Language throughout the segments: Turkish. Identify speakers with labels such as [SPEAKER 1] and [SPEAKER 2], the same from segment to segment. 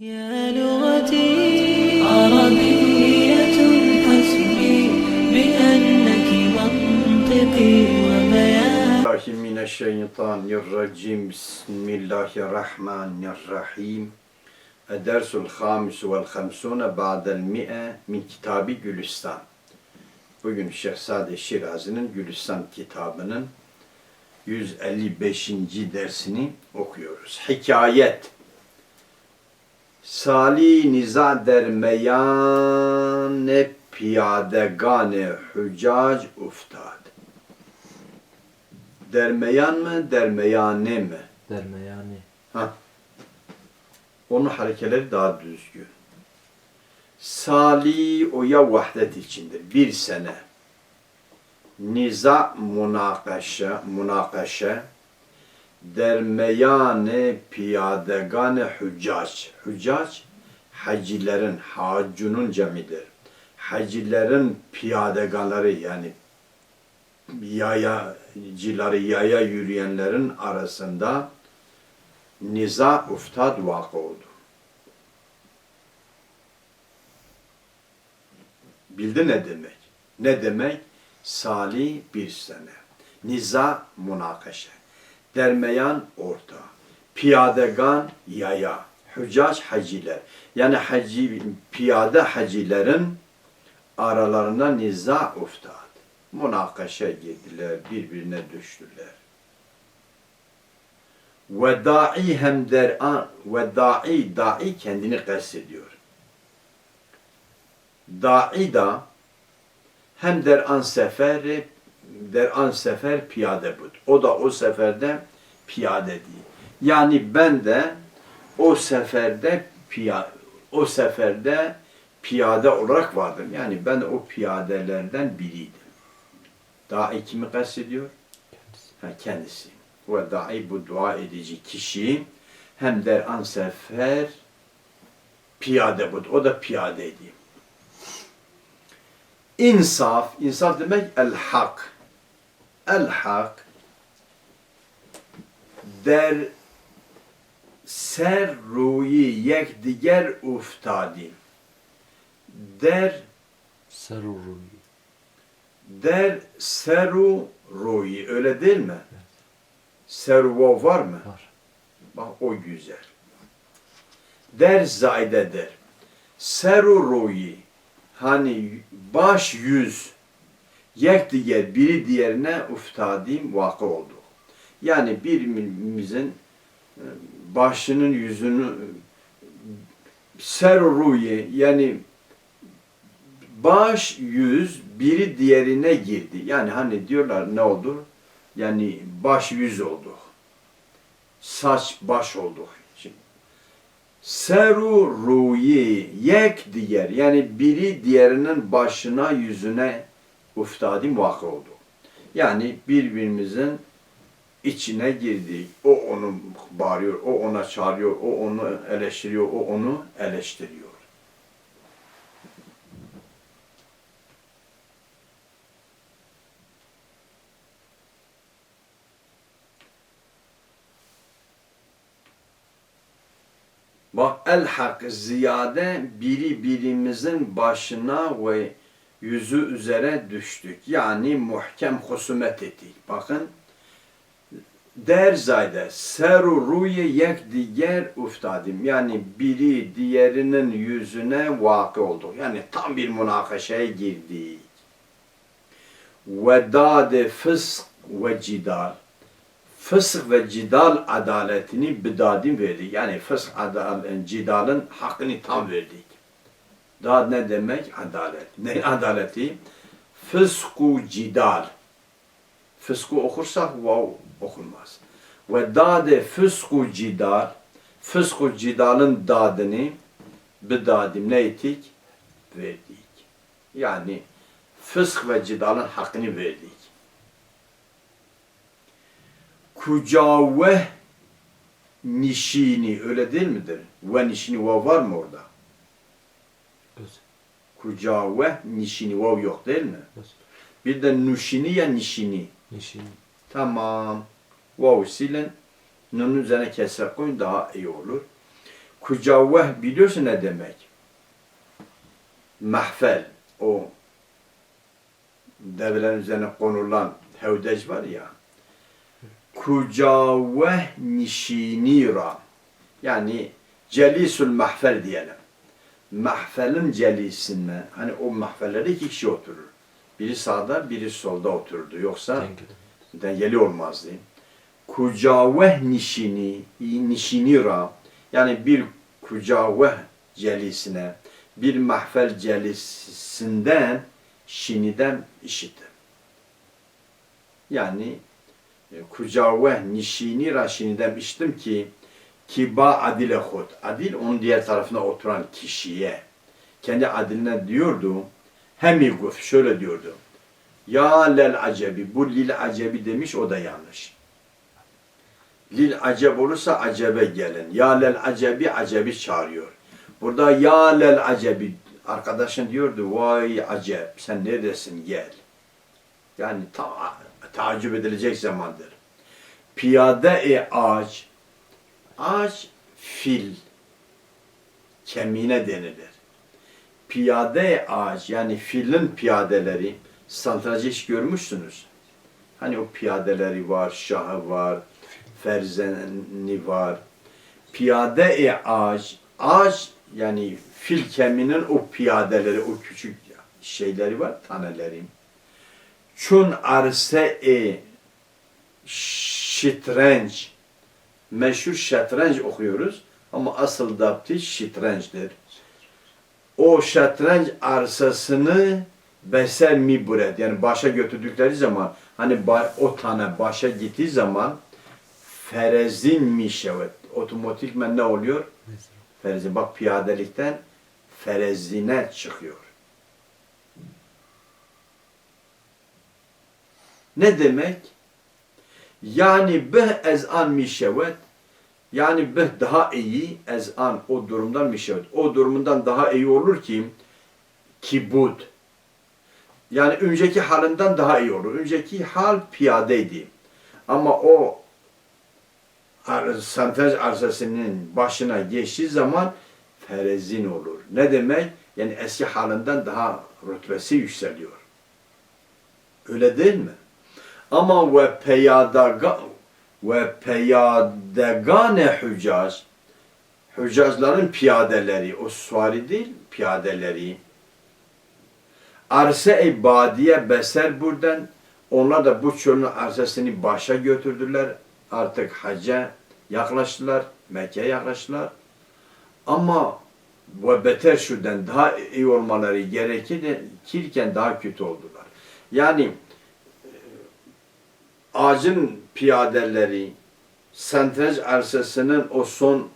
[SPEAKER 1] يا لغتي عربية حسبي بأنك منطقي وبيان
[SPEAKER 2] الله من الشيطان الرجيم بسم الله الرحمن الرحيم الدرس الخامس والخمسون بعد المئة من kitabı Gülistan. Bugün Şehzade Şirazi'nin Gülistan kitabının 155. dersini okuyoruz. Hikayet. Sali niza dermeyane piyadegane hücac uftad. Dermeyan mı, dermeyane mi?
[SPEAKER 3] Derme yani.
[SPEAKER 2] Ha. Onun harekeleri daha düzgün. Sali oya vahdet içindir. Bir sene. Niza münakaşe, münakaşe dermeyane piyadegane hüccac. Hüccac hacilerin, hacunun cemidir. Hacilerin piyadeganları yani yayacıları, yaya yürüyenlerin arasında niza uftad vakı oldu. Bildi ne demek? Ne demek? Salih bir sene. Niza münakaşe. Dermeyan orta. Piyadegan yaya. Hüccac haciler. Yani haci, piyade hacilerin aralarında niza uftad. Münakaşa girdiler, birbirine düştüler. Ve da'i hem der'an ve da'i da'i kendini kastediyor. Da'i da hem der'an seferi der'an sefer piyade bud. O da o seferde piyade değil. Yani ben de o seferde piyade o seferde piyade olarak vardım. Yani ben o piyadelerden biriydim. Da'i kimi kastediyor? Ha, kendisi. Ve da'i bu dua edici kişi hem der'an sefer piyade bud. O da piyadeydi. İnsaf, insaf demek el hak. El hak der ser ruyi yek diger uftadi. Der
[SPEAKER 3] Seruru.
[SPEAKER 2] der seru ruyi öyle değil mi? Servo var mı?
[SPEAKER 3] Var.
[SPEAKER 2] Bak o güzel. Der zayde der. Seru ruyi hani baş yüz yek diğer biri diğerine uftadim vakı oldu. Yani birimizin e, başının yüzünü seru ruyi yani baş yüz biri diğerine girdi. Yani hani diyorlar ne oldu? Yani baş yüz olduk. Saç baş olduk. Şimdi, Seru ruyi yek diğer yani biri diğerinin başına yüzüne uftadim vakı oldu. Yani birbirimizin içine girdi. O onu bağırıyor, o ona çağırıyor, o onu eleştiriyor, o onu eleştiriyor. Bak el hak ziyade biri birimizin başına ve yüzü üzere düştük. Yani muhkem husumet ettik. Bakın der zayde seru ruye yek diğer uftadim. Yani biri diğerinin yüzüne vakı olduk. Yani tam bir münakaşaya girdik. Ve dade fısk ve cidal fısk ve cidal adaletini bidadim verdik. Yani fısk cidalın hakkını tam verdik. Daha ne demek? Adalet. Ne adaleti? Fısku cidal. Fısku okursak vav okunmaz. Ve dade fısku cidal. Fısku cidalın dadını bidadim ne ettik? Verdik. Yani fısk ve cidalın hakkını verdik. kucave nişini öyle değil midir? Ve nişini vav var mı orada?
[SPEAKER 3] Öz.
[SPEAKER 2] Kucave nişini vav yok değil mi? Bir de nuşini ya nişini.
[SPEAKER 3] Nişin.
[SPEAKER 2] Tamam. Vav silin. Nunun üzerine kesre koyun daha iyi olur. Kucavveh biliyorsun ne demek? Mahfel. O develerin üzerine konulan hevdec var ya. Kucavveh nişinira. Yani celisul mahfel diyelim. Mahfelin celisine, hani o mahfellerde iki kişi oturur. Biri sağda, biri solda otururdu. Yoksa
[SPEAKER 3] Dengeli.
[SPEAKER 2] dengeli olmazdı. Kucaveh nişini, nişinira yani bir kucaveh celisine, bir mahfel celisinden şiniden işitti. Yani e, kucaveh nişinira şiniden işittim ki kiba adile hud. Adil onun diğer tarafına oturan kişiye kendi adiline diyordu. Hemi guf şöyle diyordu. Ya lel acebi. Bu lil acebi demiş o da yanlış. Lil aceb olursa acebe gelin. Ya lel acebi acebi çağırıyor. Burada ya lel acebi arkadaşın diyordu vay aceb sen neredesin gel. Yani ta tacip edilecek zamandır. Piyade-i ağaç ağaç fil kemiğine denilir. Piyade ağaç yani filin piyadeleri santracı hiç görmüşsünüz. Hani o piyadeleri var, şahı var, ferzeni var. Piyade ağaç, ağaç yani fil kemiğinin o piyadeleri, o küçük şeyleri var, taneleri. Çun arse-i şitrenç, meşhur şatranç okuyoruz ama asıl dapti şitrençtir. O şatranç arsasını beser mi buret yani başa götürdükleri zaman hani o tane başa gittiği zaman ferezin mi şevet otomatikmen ne oluyor? Ferezin bak piyadelikten ferezine çıkıyor. Ne demek? Yani bih ezan mi yani bih daha iyi ezan o durumdan mi şevet o durumundan daha iyi olur ki kibud yani önceki halinden daha iyi olur. Önceki hal piyadeydi. Ama o santaj arsasının başına geçtiği zaman ferezin olur. Ne demek? Yani eski halinden daha rütbesi yükseliyor. Öyle değil mi? Ama ve peyadaga ve peyadegane hücaz hücazların piyadeleri, o suari değil, piyadeleri arsa-i badiye beser buradan onlar da bu çölün arsasını başa götürdüler. Artık hacca yaklaştılar, Mekke'ye yaklaştılar. Ama ve beter şuradan daha iyi olmaları gerekirken daha kötü oldular. Yani ağacın piyadeleri sentez arsasının o son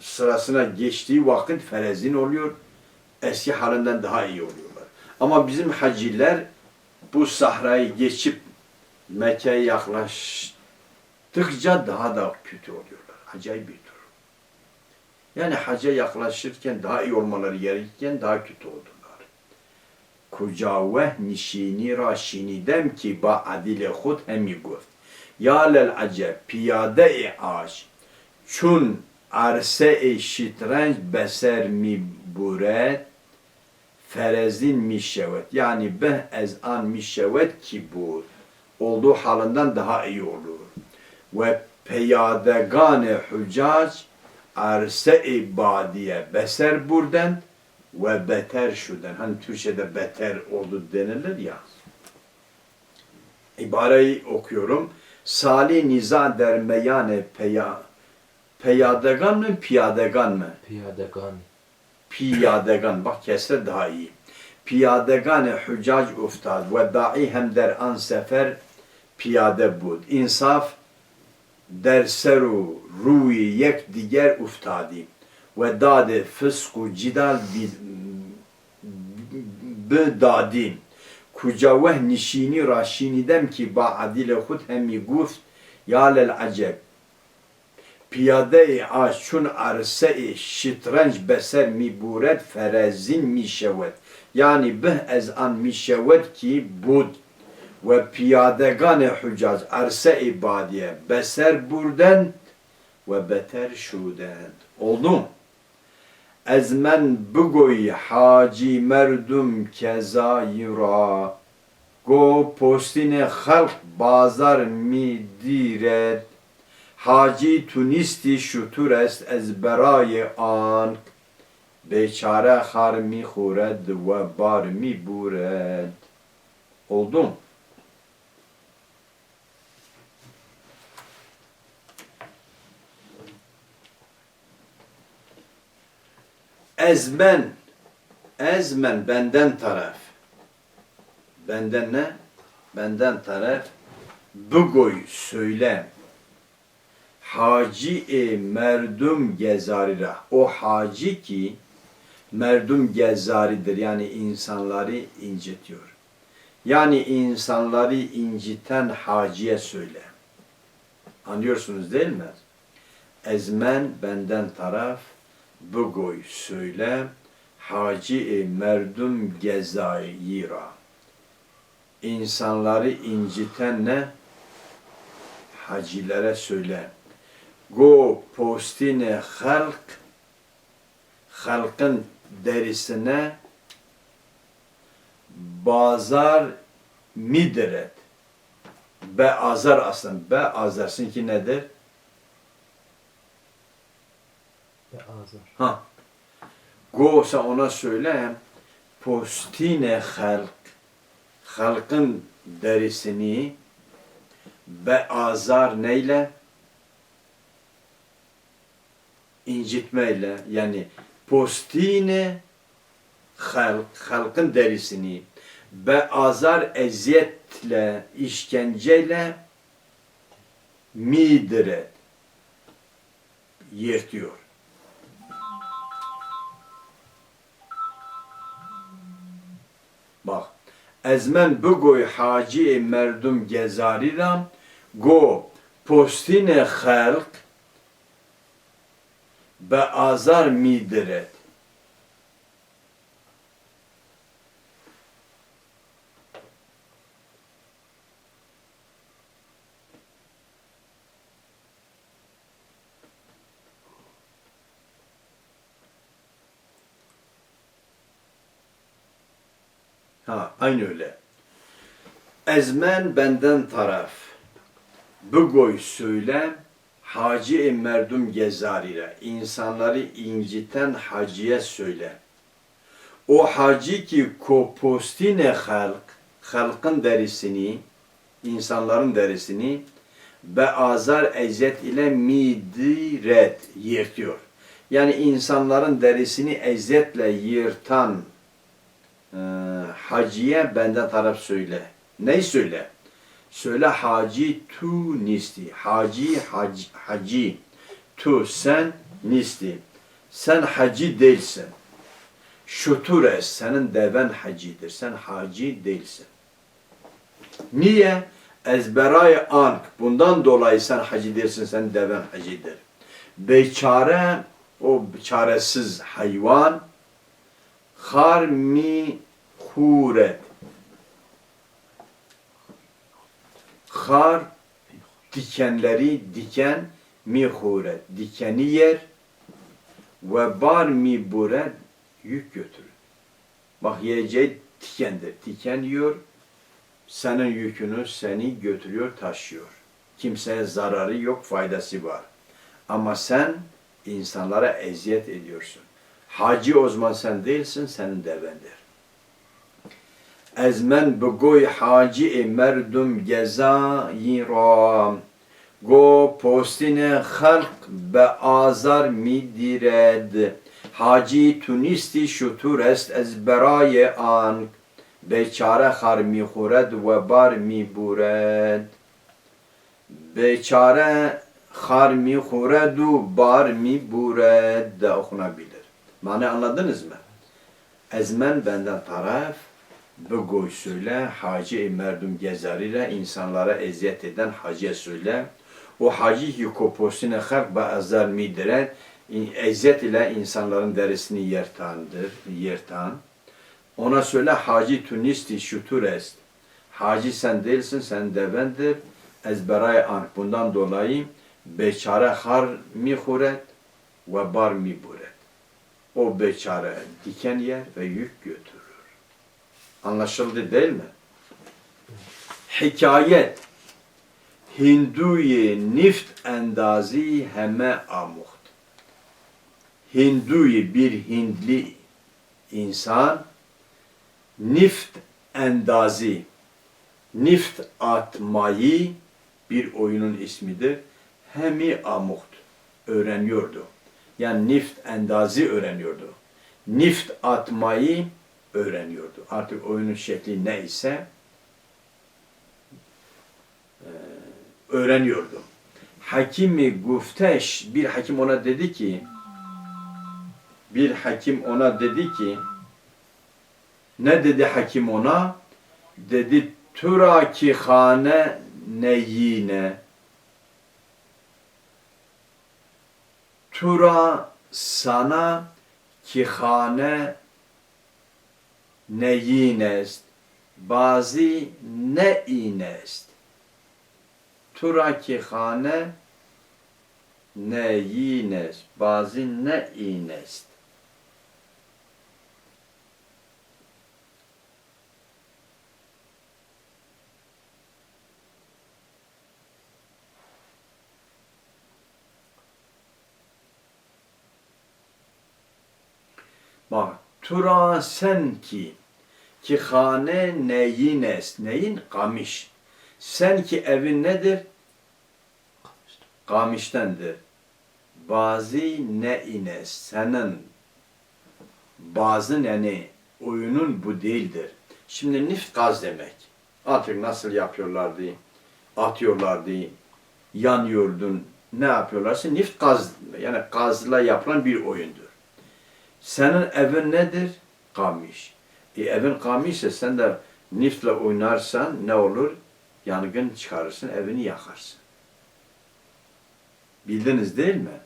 [SPEAKER 2] sırasına geçtiği vakit ferezin oluyor. Eski halinden daha iyi oluyorlar. Ama bizim haciler bu sahrayı geçip Mekke'ye yaklaştıkça daha da kötü oluyorlar. Acayip bir durum. Yani hacca yaklaşırken daha iyi olmaları gerekirken daha kötü Kucaveh nişini ra şinidem ki ba adile khud hemi gufت Ya lel aceb piyade-i aş çun arse-i şitrenç beser mi buret ferezin mi şevet yani beh ez an mi şevet ki bu olduğu halinden daha iyi olur. Ve peyadegane hücac arse-i badiye beser buradan ve beter şuradan. Hani Türkçe'de beter oldu denilir ya. İbareyi okuyorum. Salih niza der meyane peya peyadegan mı piyadegan mı?
[SPEAKER 3] Piyadegan.
[SPEAKER 2] piyadegan bak kesre daha iyi. Piyadegan hücac uftad ve da'i hem der an sefer piyade bud. İnsaf der seru ruyi yek diger uftadi ve dade fısku cidal bi dadin kucaveh nişini raşinidem ki ba adile hud hemi guft ya lel aceb piyade aş çun arse şitrenç beser mi buret ferezin mi şevet. Yani bih ez an mi şevet ki bud ve piyadegan hücaz arse ibadiye beser burden ve beter şudend. Oldu mu? Ez men bigoy haci merdum kezayira. Go postine halk bazar mi diret. Haci tunisti şutur est ez beraye an. Beçare har mi xured ve bar mi bured Oldu mu? Ezmen Ezmen benden taraf Benden ne? Benden taraf Bugoy söyle Haci e merdum gezarira O haci ki merdum gezaridir yani insanları incitiyor. Yani insanları inciten haciye söyle. Anlıyorsunuz değil mi? Ezmen benden taraf Bugoy söyle Haci e merdum gezayira İnsanları inciten ne? Hacilere söyle. Go postine halk halkın derisine bazar mideret. Be azar aslında. Be azarsın ki nedir?
[SPEAKER 3] Ve azar.
[SPEAKER 2] Ha. Go ona söyle. Postine halk. Halkın derisini be azar neyle? incitmeyle yani postine halk, halkın derisini be azar eziyetle, işkenceyle midire yırtıyor. Bak. Ezmen bugoy haci merdum gezariram go postine halk be azar midiret. Ha, aynı öyle. Ezmen benden taraf. Bugoy söyle, Hacı merdum gezarire, insanları inciten hacıya söyle. O hacı ki kopostine halk, halkın derisini, insanların derisini be azar eziyet ile midiret yırtıyor. Yani insanların derisini eziyetle yırtan e, hacıya benden taraf söyle. Neyi söyle? Söyle hacı tu nisti. Hacı hac, hacı. Tu sen nisti. Sen hacı değilsin. Şutur es. Senin deven hacıdır. Sen hacı değilsin. Niye? Ezberay ank. Bundan dolayı sen hacı değilsin. Sen deven hacıdır. Beçare o çaresiz hayvan har mi huret Kar dikenleri diken mihuret dikeni yer ve bar mi buret yük götürür. Bak yiyeceği dikendir. Diken yiyor, senin yükünü seni götürüyor, taşıyor. Kimseye zararı yok, faydası var. Ama sen insanlara eziyet ediyorsun. Hacı o zaman sen değilsin, senin devendir. Ez men bigoy hacı e merdum gezayira. Go postine halk be azar mi dired Hacı tunisti şutur est ez beraye an. Beçare har mi xured ve bar mi bured. Beçare har mi xuredu bar mi bured. De okunabilir. Mane anladınız mı? Ezmen benden taraf Bugoy söyle, hacı merdum gezarıyla insanlara eziyet eden hacıya söyle. O hacı ki koposine halk ba azar midire, eziyet ile insanların derisini yırtandır, yırtan. Ona söyle hacı tunisti şutur est. Hacı sen değilsin, sen devendir. Ezberay an. Bundan dolayı beçare har mi huret ve bar mi buret. O beçare diken yer ve yük götürür. Anlaşıldı değil mi? Hikayet Hinduye nift endazi heme amuht. Hinduye bir Hindli insan nift endazi nift atmayı bir oyunun ismidir. Hemi amuht öğreniyordu. Yani nift endazi öğreniyordu. Nift atmayı öğreniyordu. Artık oyunun şekli neyse eee, öğreniyordu. Hakimi Gufteş bir hakim ona dedi ki bir hakim ona dedi ki ne dedi hakim ona? Dedi tura ki hane neyine tura sana ki hane neyinest bazı ne inest tura ki hane neyinest bazı ne inest Bak, tura sen ki ki hane neyin est, neyin? Kamiş. Sen ki evin nedir? Kamiştendir. Bazı ne ines, senin bazı yani oyunun bu değildir. Şimdi nift gaz demek. Artık nasıl yapıyorlardı? Atıyorlardı, yanıyordun, ne yapıyorlarsa nift gaz, yani gazla yapılan bir oyundur. Senin evin nedir? Kamiş. E evin kamışsa sen de niftle oynarsan ne olur? Yangın çıkarırsın, evini yakarsın. Bildiniz değil mi?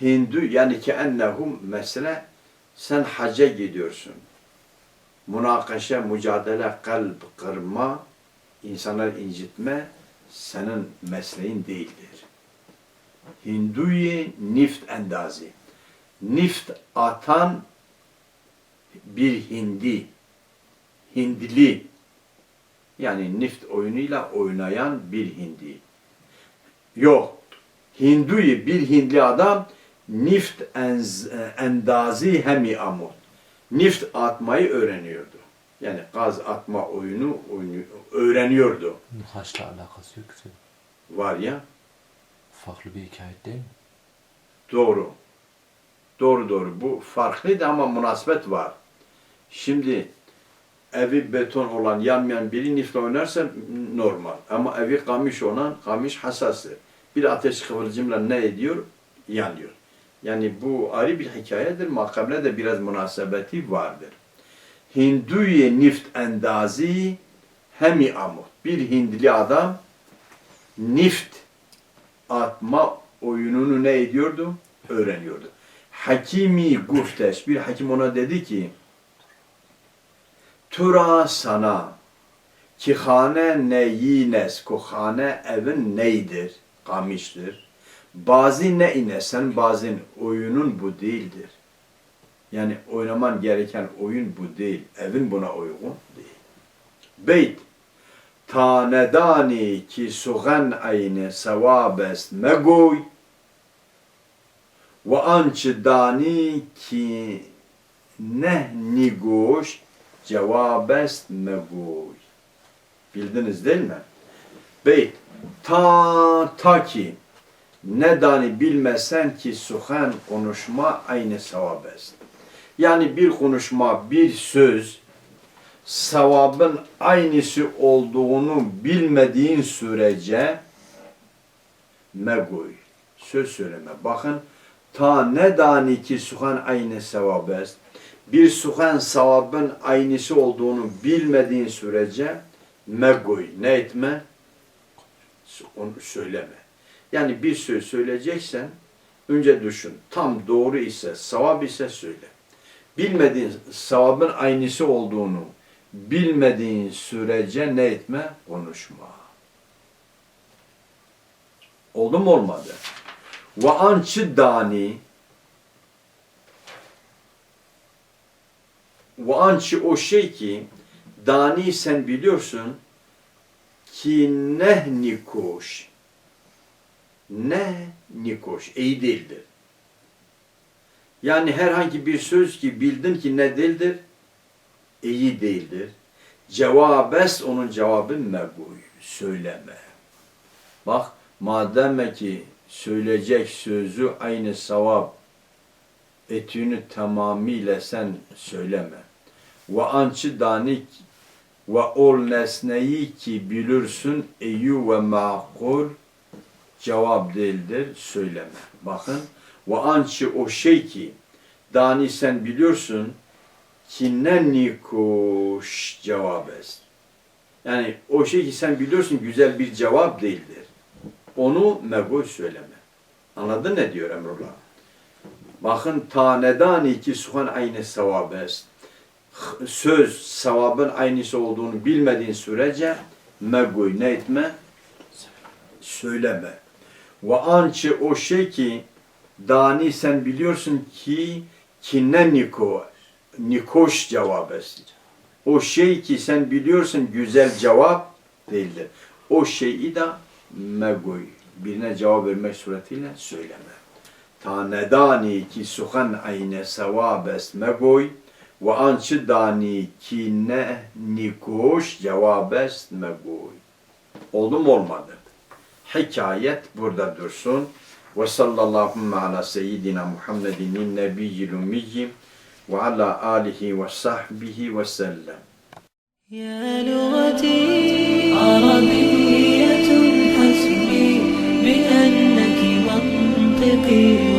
[SPEAKER 2] Hindu yani ki ennehum mesela sen hacca gidiyorsun. Münakaşa, mücadele, kalp kırma, insanlar incitme senin mesleğin değildir. Hinduye nift endazi nift atan bir hindi, hindli, yani nift oyunuyla oynayan bir hindi. Yok, Hindu'yu bir Hindli adam nift enz, endazi hemi amut. Nift atmayı öğreniyordu. Yani gaz atma oyunu oyunu öğreniyordu.
[SPEAKER 3] Haçla alakası yok ki.
[SPEAKER 2] Var ya,
[SPEAKER 3] Farklı bir hikaye değil mi?
[SPEAKER 2] Doğru. Doğru doğru. Bu farklıydı ama münasebet var. Şimdi evi beton olan yanmayan biri nifle oynarsa normal. Ama evi kamış olan kamış hassastır. Bir ateş kıvılcımla ne ediyor? Yanıyor. Yani bu ayrı bir hikayedir. Makamle de biraz münasebeti vardır. Hinduye nift endazi hemi amut. Bir Hindli adam nift atma oyununu ne ediyordu? Öğreniyordu. Hakimi Gufteş, bir hakim ona dedi ki, Tura sana, ki hane neyines, ku hane evin neydir, kamıştır. Bazı ne inesen, bazı oyunun bu değildir. Yani oynaman gereken oyun bu değil. Evin buna uygun değil. Beyt, tanedani ki suğan ayne sevabest megoy, ve ançı dani ki ne nigoş cevabest megoy. Bildiniz değil mi? Beyt, ta ta ki ne dani bilmesen ki suhan konuşma aynı sevabest. Yani bir konuşma, bir söz sevabın aynısı olduğunu bilmediğin sürece megoy. Söz söyleme. Bakın ta ne dani ki suhan aynı sevabest. Bir suhan sevabın aynısı olduğunu bilmediğin sürece megoy. Ne etme? Onu söyleme. Yani bir söz söyleyeceksen önce düşün. Tam doğru ise, sevap ise söyle. Bilmediğin sevabın aynısı olduğunu bilmediğin sürece ne etme? Konuşma. Oldu mu olmadı? Ve ançı dani ve ançı o şey ki dani sen biliyorsun ki ne nikoş ne nikoş iyi değildir. Yani herhangi bir söz ki bildin ki ne değildir iyi değildir. Cevabes onun cevabı meguy söyleme. Bak madem ki söyleyecek sözü aynı sevap etüğünü tamamıyla sen söyleme. Ve ançı danik ve ol nesneyi ki bilirsin eyyü ve makul cevap değildir söyleme. Bakın ve ançı o şey ki dani sen biliyorsun ki ne nikoş cevap es. Yani o şey ki sen biliyorsun güzel bir cevap değildir. Onu megoy söyleme. Anladın ne diyor Emrullah? Bakın taneden iki suhan aynı sevabes. Söz sevabın aynısı olduğunu bilmediğin sürece megoy ne etme? Söyleme. Ve ançı o şey ki dani sen biliyorsun ki ki ne niko nikoş cevabes. O şey ki sen biliyorsun güzel cevap değildir. O şeyi de megoy. Birine cevap vermek suretiyle söyleme. Ta nedani ki suhan ayne sevabes megoy ve ançı dani ki ne nikoş cevabes megoy. Oldu mu olmadı? Hikayet burada dursun. Ve sallallahu ala seyyidina Muhammedin nebiyyil umiyyi ve ala alihi ve sahbihi ve sellem.
[SPEAKER 1] You.